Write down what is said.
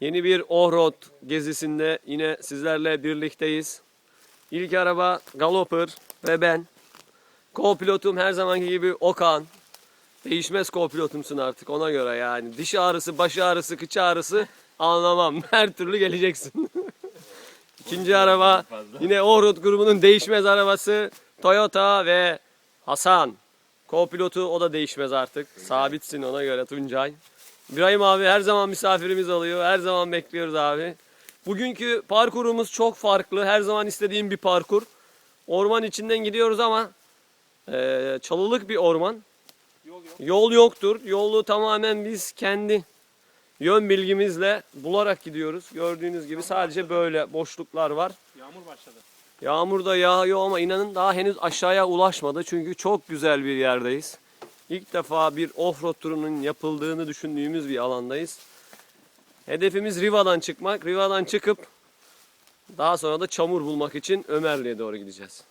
Yeni bir Ohrod gezisinde yine sizlerle birlikteyiz. İlk araba Galloper ve ben. Co-pilotum her zamanki gibi Okan. Değişmez co-pilotumsun artık ona göre yani. Diş ağrısı, baş ağrısı, kıç ağrısı anlamam. Her türlü geleceksin. İkinci araba yine Ohrod grubunun değişmez arabası Toyota ve Hasan. Co-pilotu o da değişmez artık. Sabitsin ona göre Tuncay. İbrahim abi her zaman misafirimiz oluyor. Her zaman bekliyoruz abi. Bugünkü parkurumuz çok farklı. Her zaman istediğim bir parkur. Orman içinden gidiyoruz ama eee, çalılık bir orman. Yol yok. Yol yoktur. Yolu tamamen biz kendi yön bilgimizle bularak gidiyoruz. Gördüğünüz gibi sadece böyle boşluklar var. Yağmur başladı. Yağmur da yağıyor ama inanın daha henüz aşağıya ulaşmadı. Çünkü çok güzel bir yerdeyiz. İlk defa bir offroad turunun yapıldığını düşündüğümüz bir alandayız. Hedefimiz Riva'dan çıkmak. Riva'dan çıkıp daha sonra da çamur bulmak için Ömerli'ye doğru gideceğiz.